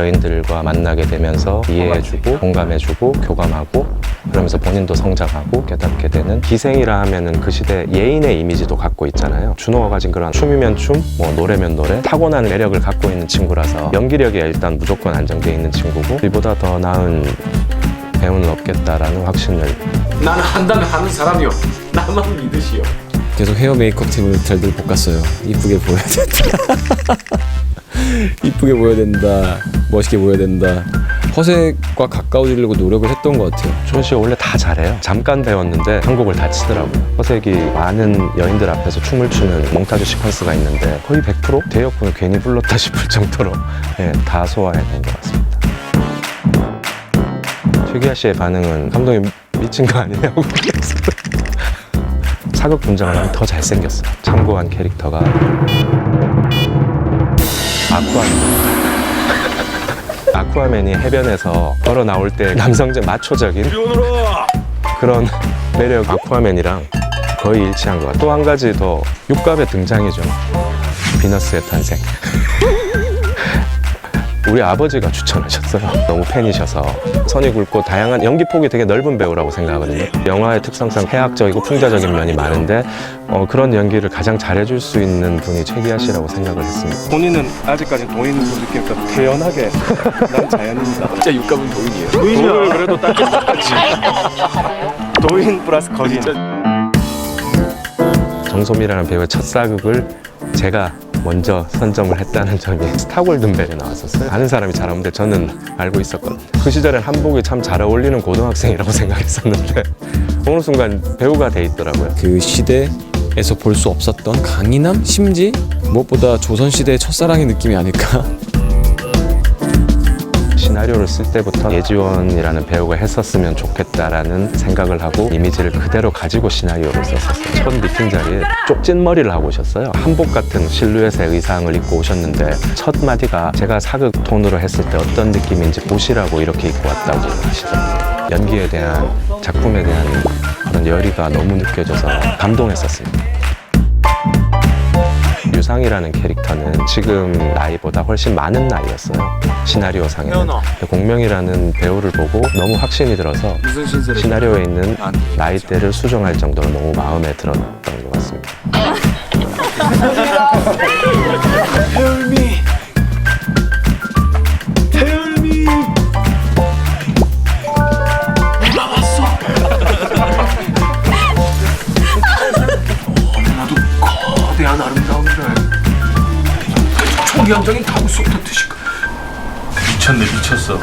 여인들과 만나게 되면서 이해해주고 공감해주고 교감하고 그러면서 본인도 성장하고 깨닫게 되는 기생이라 하면은 그 시대 예인의 이미지도 갖고 있잖아요. 준호가 가진 그런 춤이면 춤, 뭐 노래면 노래, 타고난 매력을 갖고 있는 친구라서 연기력이 일단 무조건 안정돼 있는 친구고 이보다 더 나은 배우는 없겠다라는 확신을 나는 한다면 하는 사람이요. 나만 믿으시오. 계속 헤어 메이크업 팀을 잘들 볶았어요. 이쁘게 보여야 된다. 이쁘게 보여야 된다. 멋있게 보여야 된다. 허색과 가까워지려고 노력을 했던 것 같아요. 조은 씨가 원래 다 잘해요. 잠깐 배웠는데 한국을 다 치더라고요. 허색이 많은 여인들 앞에서 춤을 추는 몽타주 시퀀스가 있는데 거의 100% 대역분을 괜히 불렀다 싶을 정도로 예, 다 소화해낸 것 같습니다. 최기아 씨의 반응은 감독이 미친 거 아니냐고. 사극 분장을 하면 더 잘생겼어요. 참고한 캐릭터가 아쿠아맨. 아쿠아맨이 해변에서 걸어 나올 때 남성적 마초적인 그런 매력 아쿠아맨이랑 거의 일치한 것 같아요. 또 한 가지 더 육갑의 등장이죠. 비너스의 탄생. 우리 아버지가 추천하셨어요. 너무 팬이셔서 선이 굵고 다양한 연기 폭이 되게 넓은 배우라고 생각하거든요. 영화의 특성상 해학적이고 풍자적인 면이 많은데 어, 그런 연기를 가장 잘해줄 수 있는 분이 최기아 씨라고 생각을 했습니다. 본인은 아직까지 도인으로 느끼니까 태연하게 난 자연입니다. 진짜 육감은 도인이에요. 도인을 그래도 딱 똑같이. 도인 플러스 거진. 정소미라는 배우의 첫 사극을 제가 먼저 선점을 했다는 점이 스타골든벨에 나왔었어요. 아는 사람이 잘 없는데 저는 알고 있었거든요. 그 시절엔 한복이 참 잘 어울리는 고등학생이라고 생각했었는데 어느 순간 배우가 돼 있더라고요. 그 시대에서 볼 수 없었던 강인함, 심지 무엇보다 조선 시대의 첫사랑의 느낌이 아닐까. 시나리오를 쓸 때부터 예지원이라는 배우가 했었으면 좋겠다라는 생각을 하고 이미지를 그대로 가지고 시나리오를 썼었어요. 첫 미팅 자리에 쪽진 머리를 하고 오셨어요. 한복 같은 실루엣의 의상을 입고 오셨는데 첫 마디가 제가 사극 톤으로 했을 때 어떤 느낌인지 보시라고 이렇게 입고 왔다고 하시더라고요. 연기에 대한 작품에 대한 그런 열의가 너무 느껴져서 감동했었습니다. 유상이라는 캐릭터는 지금 나이보다 훨씬 많은 나이였어요. 시나리오 상에는. 태연아. 공명이라는 배우를 보고 너무 확신이 들어서 무슨 신세를? 시나리오에 있는 나한테 얘기하지? 나이대를 수정할 정도로 너무 마음에 들었던 것 같습니다. 초기현적인 가구 속도 드시고 미쳤네 미쳤어